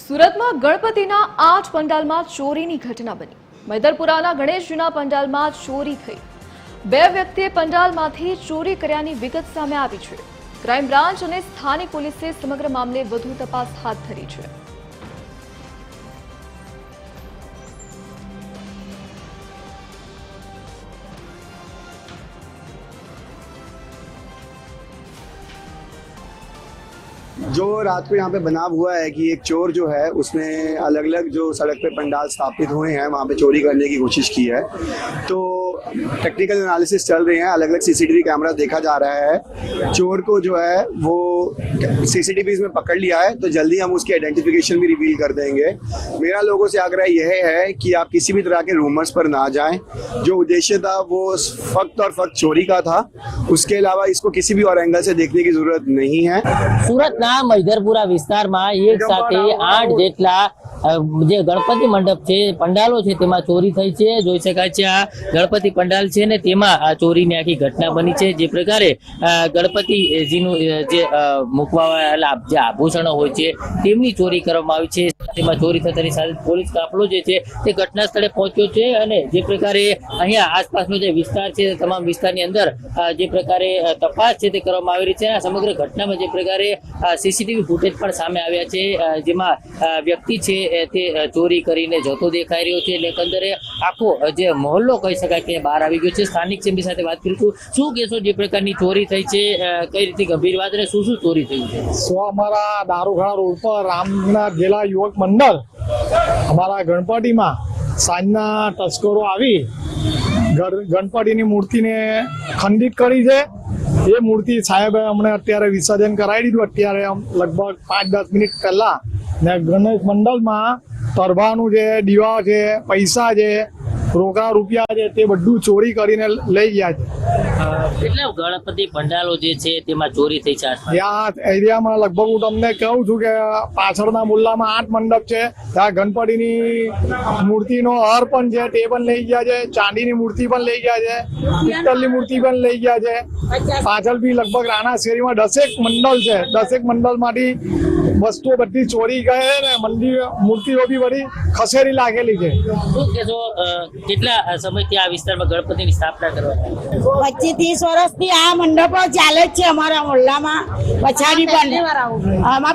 સુરતમાં ગણપતિના આઠ પંડાલમાં ચોરીની ઘટના બની. મૈદરપુરાના ગણેશજીના પંડાલમાં ચોરી થઈ. બે વ્યક્તિએ પંડાલમાંથી ચોરી કર્યાની વિગત સામે આવી છે. ક્રાઇમ બ્રાન્ચ અને સ્થાનિક પોલીસે સમગ્ર મામલે વધુ તપાસ હાથ ધરી છે. जो रात को यहाँ पे बनाव हुआ है कि एक चोर जो है उसने अलग अलग जो सड़क पे पंडाल स्थापित हुए हैं वहाँ पे चोरी करने की कोशिश की है तो टेक्निकल एनालिसिस चल रहे हैं अलग अलग सीसीटीवी कैमरा देखा जा रहा है चोर को जो है वो सीसीटीवी में पकड़ लिया है तो जल्दी हम उसकी आइडेंटिफिकेशन भी रिवील कर देंगे मेरा लोगों से आग्रह यह है कि आप किसी भी तरह के रूमर्स पर ना जाएं जो उद्देश्य था वो फक्त और फक्त चोरी का था उसके अलावा इसको किसी भी और एंगल से देखने की जरूरत नहीं है સુરતના મૈધરપુરા વિસ્તારમાં એક સાથે આઠ જેટલા અ, જે ગણપતિ મંડપ છે, પંડાલો છે, તેમાં ચોરી થઈ છે. જોઈ શકાય છે આ ગણપતિ પંડાલ છે ને તેમાં આ ચોરીની આખી ઘટના બની છે. જે પ્રકારે ગણપતિજીનું જે મૂકવા જે આભૂષણો હોય છે, તેમની ચોરી કરવામાં આવી છે. તેમાં ચોરી થતાની સાથે પોલીસ કાફલો જે છે તે ઘટના સ્થળે પહોંચ્યો છે અને જે પ્રકારે અહીંયા આસપાસનો જે વિસ્તાર છે તમામ વિસ્તારની અંદર જે પ્રકારે તપાસ છે તે કરવામાં આવી રહી છે આ સમગ્ર ઘટનામાં જે પ્રકારે સીસીટીવી ફૂટેજ પણ સામે આવ્યા છે જેમાં વ્યક્તિ છે તે ચોરી કરીને જતો દેખાઈ રહ્યો છે. એટલે એકંદરે આખો જે મહોલ્લો કહી શકાય કે બહાર આવી ગયો છે. સ્થાનિક છે સાથે વાત કરીશું શું કહેશો જે પ્રકારની ચોરી થઈ છે? કઈ રીતે ગંભીર વાત અને શું શું ચોરી થયું છે? સ્વ અમારા દારૂખાના રોડ રામનાથ જિલ્લા યુવક મંડળ અમારા ગણપતિમાં સાંજના તસ્કરો આવી ગણ- ગણપતિની મૂર્તિને ખંડિત કરી છે. એ મૂર્તિ સાહેબે અમને અત્યારે વિસર્જન કરાવી દીધું. અત્યારે લગભગ પાંચ દસ મિનિટ પહેલા ને ગણેશ મંડળમાં તરભાનું છે દીવા છે, પૈસા છે રોકડા રૂપિયા છે તે બધું ચોરી કરીને લઈ ગયા છે. એટલે ગણપતિ પંડાલો જે છે તેમાં ચોરી થઈ છે ત્યાં એરિયામાં લગભગ હું તમને કહું છું કે પાછળના મુલ્લામાં આઠ મંડપ છે. ત્યાં ગણપતિની મૂર્તિનો હર પણ છે તે પણ લઈ ગયા છે. ચાંદીની મૂર્તિ પણ લઈ ગયા છે. પિત્તલની મૂર્તિ પણ લઈ ગયા છે. પાછળ બી લગભગ રાણા શેરીમાં દસેક મંડળ છે. દસેક મંડળમાંથી વસ્તુઓ બધી ચોરી ગઈ ને મંદિર મૂર્તિઓ બી બધી ખસેરી લાગેલી છે. શું કેટલા સમયથી આ વિસ્તારમાં ગણપતિની સ્થાપના કરવામાં? પચીસ ત્રીસ વર્ષથી આ મંડપો ચાલે જ છે અમારા મોહલ્લામાં પછાડી પણ